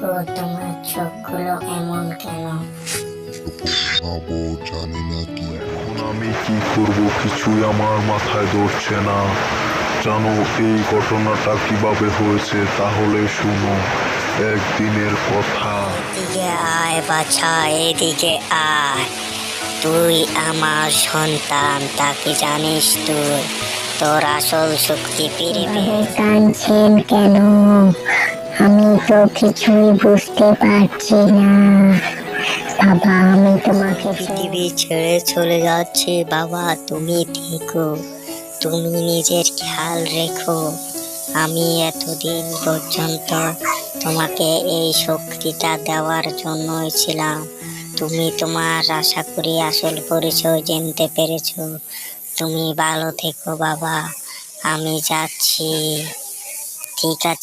গো তোমার চোখগুলো এমন কেন? ভাবো জানি না কি। এখন আমি কি করব কিছুই আমার মাথায় ধরছে না। জানো এই ঘটনাটা কীভাবে হয়েছে তাহলে শুনো। একদিনের কথা। এদিকে আয় বাছা এদিকে আয়। তুই আমার সন্তান তাকে জানিস তুই? তোর আসল শক্তি কাঁদছেন কেন? আমি তো কিছুই বুঝতে পারছি না। বাবা, আমি তোমাকে পৃথিবী ছেড়ে চলে যাচ্ছি, বাবা। তুমি থেকো। তুমি নিজের খেয়াল রেখো। আমি এতদিন পর্যন্ত তোমাকে এই শক্তিটা দেওয়ার জন্যই ছিলাম। তুমি তোমার আশা করি আসল পরিচয় জানতে পেরেছ। তুমি ভালো থেকো, বাবা। আমি যাচ্ছি। ঠিক আছে।